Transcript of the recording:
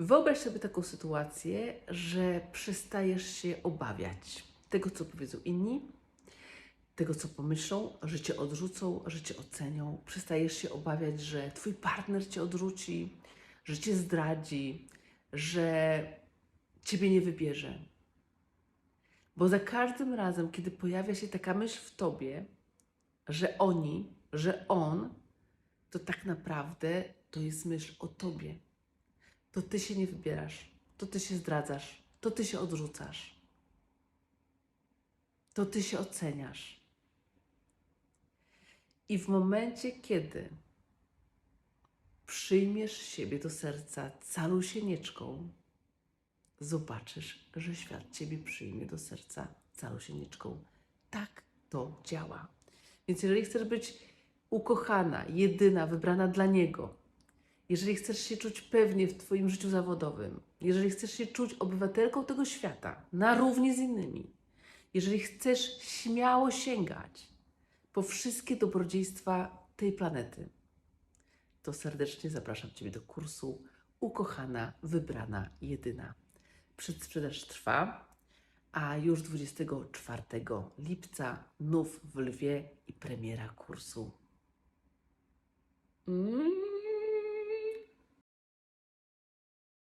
Wyobraź sobie taką sytuację, że przestajesz się obawiać tego, co powiedzą inni, tego, co pomyślą, że cię odrzucą, że cię ocenią. Przestajesz się obawiać, że twój partner cię odrzuci, że cię zdradzi, że ciebie nie wybierze. Bo za każdym razem, kiedy pojawia się taka myśl w tobie, że oni, że on, to tak naprawdę to jest myśl o tobie. To ty się nie wybierasz, to ty się zdradzasz, to ty się odrzucasz, to ty się oceniasz. I w momencie, kiedy przyjmiesz siebie do serca calusieńeczką, zobaczysz, że świat ciebie przyjmie do serca calusieńeczką. Tak to działa. Więc jeżeli chcesz być ukochana, jedyna, wybrana dla Niego, jeżeli chcesz się czuć pewnie w Twoim życiu zawodowym, jeżeli chcesz się czuć obywatelką tego świata, na równi z innymi, jeżeli chcesz śmiało sięgać po wszystkie dobrodziejstwa tej planety, to serdecznie zapraszam Ciebie do kursu Ukochana, Wybrana, Jedyna. Przedsprzedaż trwa, a już 24 lipca nów w Lwie i premiera kursu. Mm.